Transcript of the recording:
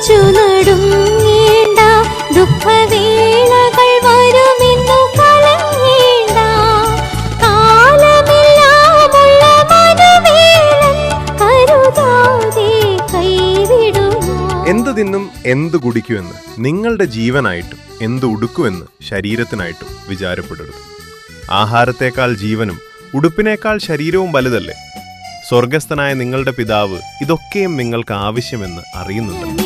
തളച്ചു എന്ത് തിന്നും എന്ത് കുടിക്കുമെന്ന് നിങ്ങളുടെ ജീവനായിട്ടും എന്ത് ഉടുക്കുമെന്ന് ശരീരത്തിനായിട്ടും വിചാരപ്പെടരുത്. ആഹാരത്തേക്കാൾ ജീവനും ഉടുപ്പിനേക്കാൾ ശരീരവും വലുതല്ലേ? സ്വർഗസ്ഥനായ നിങ്ങളുടെ പിതാവ് ഇതൊക്കെയും നിങ്ങൾക്ക് ആവശ്യമെന്ന് അറിയുന്നുണ്ട്.